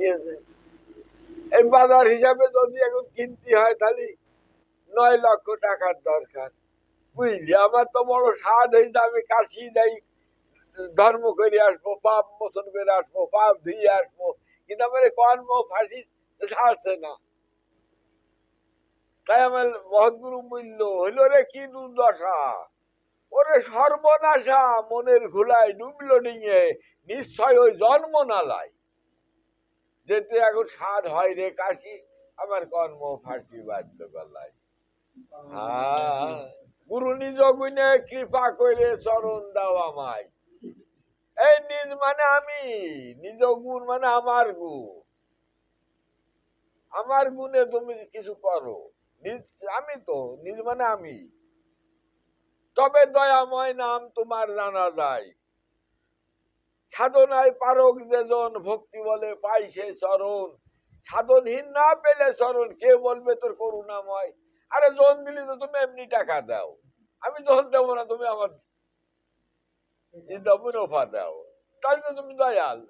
গিয়েছে। এই বাজার হিসাবে যদি এখন কিনতে হয় তাহলে নয় লক্ষ টাকার দরকার। বুঝলি? আমার তো বড় স্বাদ হয়েছে আমি কাশি দেই, ধর্ম করে আসব, পাপ মোচন করে আসব, পাপ ধুয়ে আসব, কিন্তু আমার কর্ম ফাঁসি ছাড়ছে না। তাই আমার মহৎগুরু মূল্য হইল রে কি দুর্দশা? ওরে সর্বনাশা, মনের ঘুলায় ডুবলো নিয়ে নিশ্চয় ওই জন্ম নালায় যেতে এখন স্বাদ হয় রে কাশি, আমার কর্ম ফাঁসি বাধ্য গলায়। হ্যাঁ গুরু নিজ গুণে কৃপা করে চরণ দাও আমায়। এই নিজ মানে আমি, নিজ গুণ মানে আমার গুণ। আমার গুণে তুমি কিছু করো, নিজ আমি তো, নিজ মানে আমি। তবে দয়াময় নাম তোমার জানা যায়। সাধনায় পারক যেজন ভক্তি বলে পাই সে চরণ। সাধনহীন না পেলে চরণ, কে বলবে তোর করুণাময়? আরে জন দিলি তো তুমি এমনি টাকা দাও। আমি যখন দেবো না, তুমি আমার মুনাফা দাও। তাহলে তো তুমি দয়াল।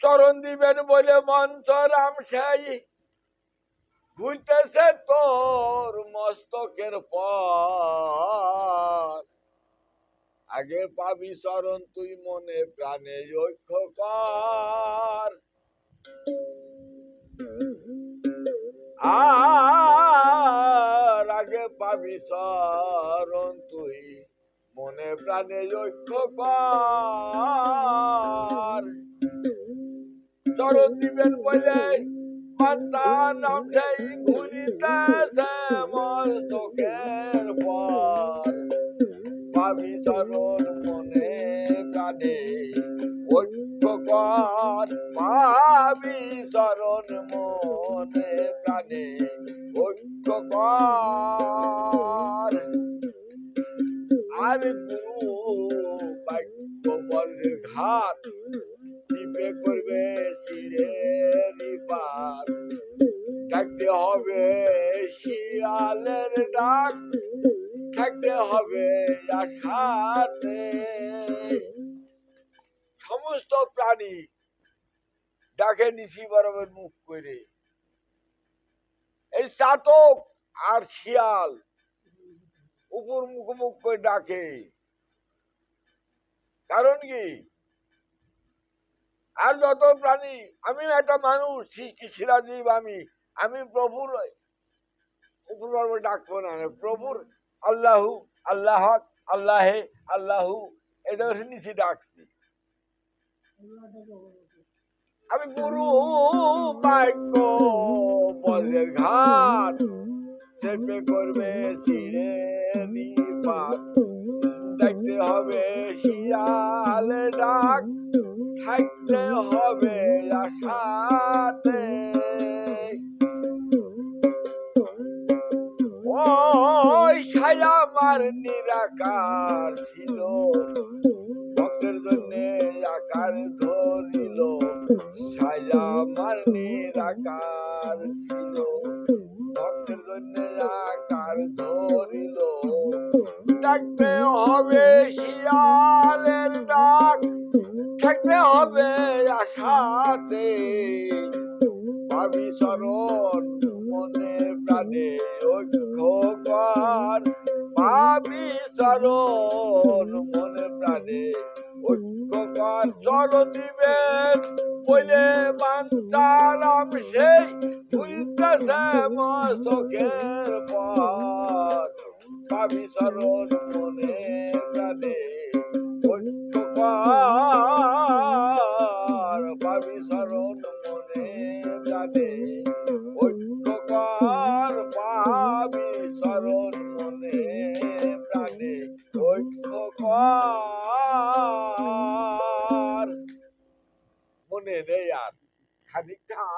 চরণ দিবেন বলে মঞ্চ রাম সাই ঘুরতেছে তোর মস্তকের পর। আগে পাবি চরণ তুই মনে প্রাণে ঐক্য আর আগে পাবি চরণ তুই মনে প্রাণে ঐক্য কর চরণ দিবেন বলে মাতার নাম সেই ঘুরিতেছে মস্তকের পর। পাবি চরণ মনে প্রাণে ঐক্য কর। পাবি চরণ মনে প্রাণে ঐক্য কর। আর গুরু, বাক্য ঘাট। টিপে করবে পার হবে শিয়ালের ডাক, থাকতে হবে আশাতে। সমস্ত প্রাণী ডাকে নিশি বরাবর মুখ করে। এই চাতক আর শিয়াল উপর মুখোমুখ করে ডাকে। কারণ কি? আর যত প্রাণী, আমি একটা মানুষ, সৃষ্টি শিলাজীব আমি। আমি প্রভুর উপর ডাকবো না। প্রভুর আল্লাহু আল্লাহ আল্লাহে, আল্লাহু, এটা হচ্ছে নিচে ডাকছি। আমি গুরু বাক্য বলের ঘাট করবে নিপাত। দেখতে হবে শিয়ালে ডাক। থাকতে হবে আশাতে। ওই ছায়া আমার নিরাকার ছিল। ভক্তের জন্য আকার ধরিল। ছায়া আমার নিরাকার ছিল। ভক্তের জন্য আকার ধরিল। ডাকতে হবে শিয়ালের ডাক। থাকতে হবে আশাতে। ভাবি চরণ মনে প্রাণে ঐক্য কর ভাবি চরণ মনে প্রাণে ঐক্য কর চরণ দিবেন বলে বান্তারাম সেই ঘুরিতেছে মস্তকের পর ভাবি চরণ মনে প্রাণে ঐক্য ঐক্যকার পাবি শরণ মনে যাবে ঐক্যকার পাবি শরণ মনে প্রাণে ঐক্যকার মনে নেই আর। খানিকটা